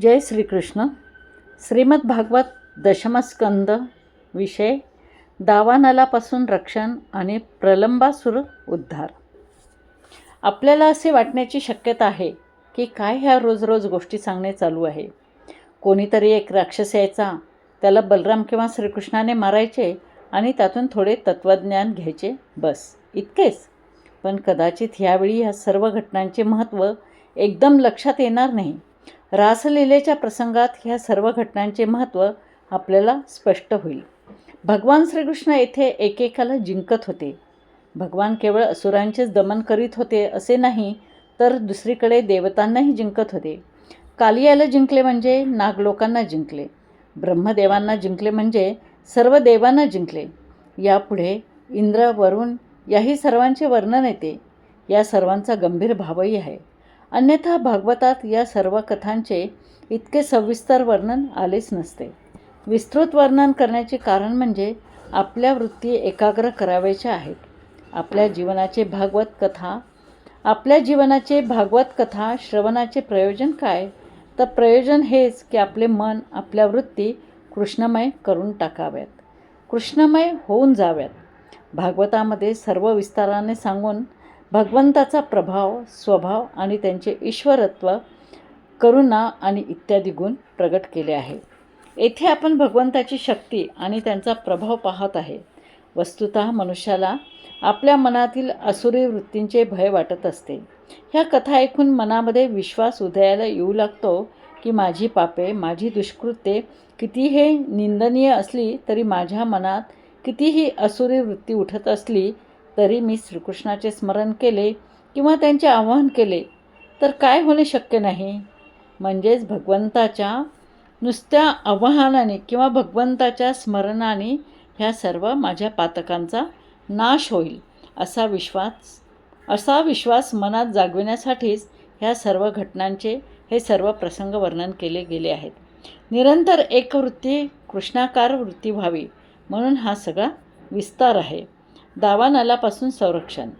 जय श्रीकृष्ण. श्रीमद भागवत दशमस्कंद विषय दावानलापासून रक्षण आणि प्रलंबासुर उद्धार. आपल्याला असे वाटण्याची शक्यता आहे की काय ह्या रोज रोज गोष्टी सांगणे चालू आहे? कोणीतरी एक राक्षस यायचा त्याला बलराम किंवा श्रीकृष्णाने मारायचे आणि त्यातून थोडे तत्त्वज्ञान घ्यायचे बस. इतकेच. पण कदाचित ह्यावेळी ह्या सर्व घटनांचे महत्त्व एकदम लक्षात येणार नाही. रासलीलेच्या प्रसंगात ह्या सर्व घटनांचे महत्त्व आपल्याला स्पष्ट होईल. भगवान श्रीकृष्ण येथे एकेकाला जिंकत होते. भगवान केवळ असुरांचेच दमन करीत होते असे नाही तर दुसरीकडे देवतांनाही जिंकत होते. कालियाला जिंकले म्हणजे नागलोकांना जिंकले. ब्रह्मदेवांना जिंकले म्हणजे सर्व देवांना जिंकले. यापुढे इंद्र वरुण याही सर्वांचे वर्णन येते. या सर्वांचा गंभीर भावही आहे. अन्यथा भागवतात या सर्व कथांचे इतके सविस्तर वर्णन आलेच नसते. विस्तृत वर्णन करण्याचे कारण म्हणजे आपल्या वृत्ती एकाग्र करावयाच्या आहेत. आपल्या जीवनाचे भागवत कथा आपल्या जीवनाचे भागवत कथा श्रवणाचे प्रयोजन काय? तर प्रयोजन हेच की आपले मन आपल्या वृत्ती कृष्णमय करून टाकाव्यात. कृष्णमय होऊन जाव्यात. भागवतामध्ये सर्व विस्ताराने सांगून भगवंताचा प्रभाव स्वभाव आणि त्यांचे ईश्वरत्व करुणा आणि इत्यादी गुण प्रगट केले आहे. येथे आपण भगवंताची शक्ती आणि त्यांचा प्रभाव पाहत आहे. वस्तुत मनुष्याला आपल्या मनातील असुरी वृत्तींचे भय वाटत असते. ह्या कथा ऐकून मनामध्ये विश्वास उदयाला येऊ लागतो की माझी पापे माझी दुष्कृत्ये किती हे निंदनीय असली तरी माझ्या मनात कितीही असुरी वृत्ती उठत असली तरी मी श्रीकृष्णाचे स्मरण केले किंवा त्यांचे आवाहन केले तर काय होणे शक्य नाही? म्हणजेच भगवंताच्या नुसत्या आवाहनाने किंवा भगवंताच्या स्मरणाने ह्या सर्व माझ्या पातकांचा नाश होईल असा विश्वास असा विश्वास मनात जागविण्यासाठीच ह्या सर्व घटनांचे हे सर्व प्रसंग वर्णन केले गेले आहेत. निरंतर एक वृत्ती कृष्णाकार वृत्ती व्हावी म्हणून हा सगळा विस्तार आहे. दावानालापासून संरक्षण.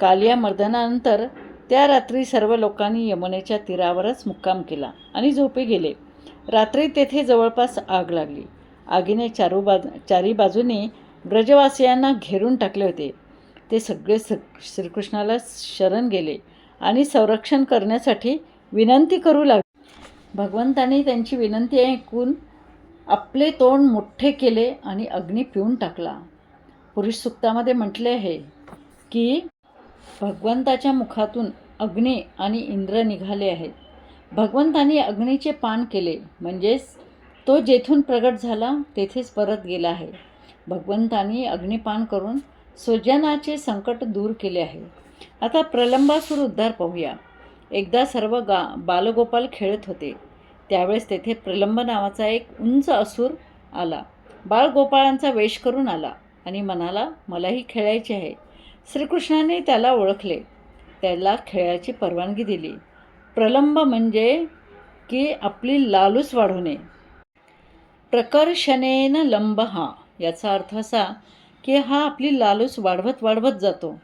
कालिया मर्दनानंतर त्या रात्री सर्व लोकांनी यमुनेच्या तीरावरच मुक्काम केला आणि झोपे गेले. रात्री तेथे जवळपास आग लागली. आगीने चारू बाज चारी बाजूने ब्रजवासियांना घेरून टाकले होते. ते सगळे स श्रीकृष्णाला शरण गेले आणि संरक्षण करण्यासाठी विनंती करू लागले. भगवंताने त्यांची विनंती ऐकून आपले तोंड मोठे केले आणि अग्नी पिऊन टाकला. पुरुष सुक्तामध्ये म्हटले आहे की भगवंताच्या मुखातून अग्नी आणि इंद्र निघाले आहेत. भगवंतानी अग्नीचे पान केले म्हणजेच तो जेथून प्रगट झाला तेथेच परत गेला आहे. भगवंतानी अग्निपान करून स्वजनाचे संकट दूर केले आहे. आता प्रलंबासूर उद्धार पाहूया. एकदा सर्व गा बालगोपाल खेळत होते. त्यावेळेस तेथे प्रलंब नावाचा एक उंच असूर आला. बाळगोपाळांचा वेश करून आला. आणि म्हणाला मलाही खेळायचे आहे. श्रीकृष्णाने त्याला ओळखले. त्याला खेळाची परवानगी दिली. प्रलंब म्हणजे की आपली लालूच वाढवणे प्रकर्षणेन लंब हा याचा अर्थ असा की हा आपली लालूच वाढवत वाढवत जातो.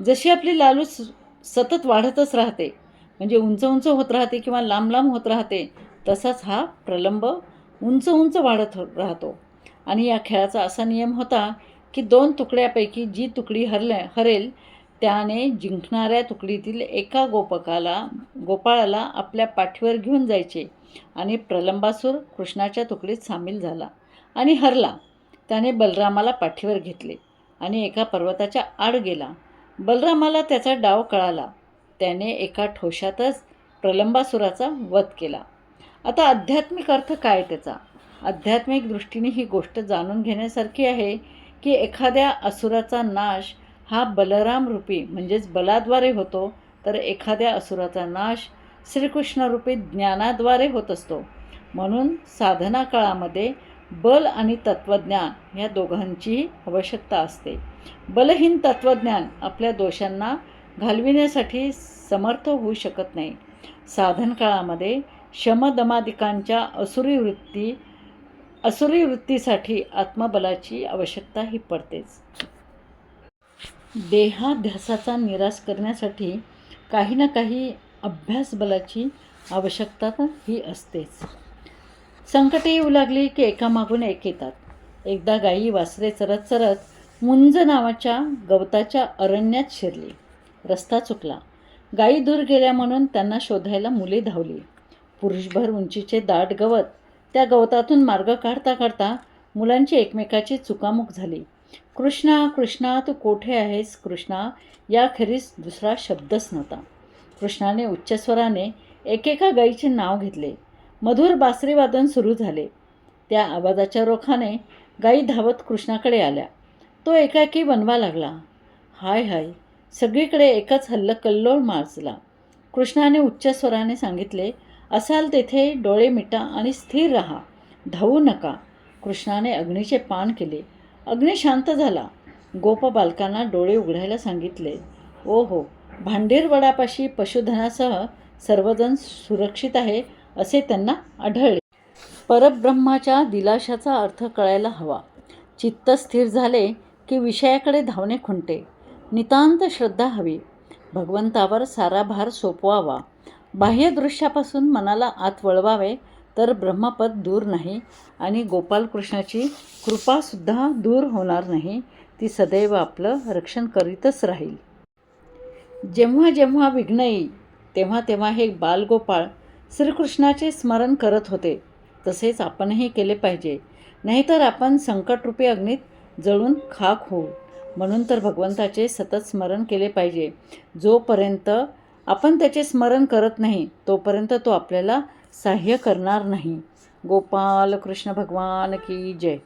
जशी आपली लालूच सतत वाढतच राहते म्हणजे उंच उंच होत राहते किंवा लांब लांब होत राहते तसाच हा प्रलंब उंच उंच वाढत हो राहतो. आणि या खेळाचा असा नियम होता की दोन तुकड्यापैकी जी तुकडी हरले हरेल त्याने जिंकणाऱ्या तुकडीतील एका गोपकाला गोपाळाला आपल्या पाठीवर घेऊन जायचे आणि प्रलंबासूर कृष्णाच्या तुकडीत सामील झाला आणि हरला. त्याने बलरामाला पाठीवर घेतले आणि एका पर्वताच्या आड गेला. बलरामाला त्याचा डाव कळाला. त्याने एका ठोशातच प्रलंबासुराचा वध केला. आता आध्यात्मिक अर्थ काय त्याचा? आध्यात्मिक दृष्टीने ही गोष्ट जाणून घेण्यासारखी आहे की एखाद्या असुराचा नाश हा बलराम रूपी म्हणजेच बलाद्वारे होतो तर एखाद्या असुराचा नाश श्रीकृष्णरूपी ज्ञानाद्वारे होत असतो. म्हणून साधना काळामध्ये बल आणि तत्त्वज्ञान ह्या दोघांचीही आवश्यकता असते. बलहीन तत्त्वज्ञान आपल्या दोषांना घालविण्यासाठी समर्थ होऊ शकत नाही. साधन काळामध्ये शमदमादिकांच्या असुरी वृत्ती असुरी वृत्तीसाठी आत्मबलाची आवश्यकता ही पडतेच. देहाध्यासाचा निराश करण्यासाठी काही ना काही अभ्यासबलाची आवश्यकता तर ही असतेच. संकटे येऊ लागली की एकामागून एक येतात. एकदा गायी वासरे चरत चरत मुंज नावाच्या गवताच्या अरण्यात शिरली. रस्ता चुकला. गायी दूर गेल्या म्हणून त्यांना शोधायला मुले धावली. पुरुषभर उंचीचे दाट गवत त्या गवतातून मार्ग काढता काढता मुलांची एकमेकाची चुकामुक झाली. कृष्णा कृष्णा तू कोठे आहेस कृष्णा? याखेरीस दुसरा शब्दच नव्हता. कृष्णाने उच्चस्वराने एकेका गाईचे नाव घेतले. मधुर बासरीवादन सुरू झाले. त्या आवाजाच्या रोखाने गाई धावत कृष्णाकडे आल्या. तो एकाएकी बनवा लागला. हाय हाय सगळीकडे एकच हल्लकल्लोळ माजला. कृष्णाने उच्च स्वराने सांगितले असाल तेथे डोळे मिटा आणि स्थिर राहा. धावू नका. कृष्णाने अग्नीचे पान केले. अग्नी शांत झाला. गोप बालकांना डोळे उघडायला सांगितले. ओ हो भांडीरवडापाशी पशुधनासह सर्वजण सुरक्षित आहे असे त्यांना आढळले. परब्रह्माच्या दिलाशाचा अर्थ कळायला हवा. चित्त स्थिर झाले की विषयाकडे धावणे खुंटे. नितांत श्रद्धा हवी. भगवंतावर सारा भार सोपवावा. बाह्यदृश्यापासून मनाला आत वळवावे तर ब्रह्मपद दूर नाही आणि गोपालकृष्णाची कृपासुद्धा दूर होणार नाही. ती सदैव आपलं रक्षण करीतच राहील. जेव्हा जेव्हा विघ्न येईल तेव्हा तेव्हा हे बालगोपाळ श्रीकृष्णाचे स्मरण करत होते. तसेच आपणही केले पाहिजे. नाहीतर आपण संकटरूपी अग्नीत जळून खाक होऊ. म्हणून तर भगवंताचे सतत स्मरण केले पाहिजे. जोपर्यंत आपण त्याचे स्मरण करत नाही तोपर्यंत तो आपल्याला सहाय्य करणार नाही. गोपाल कृष्ण भगवान की जय.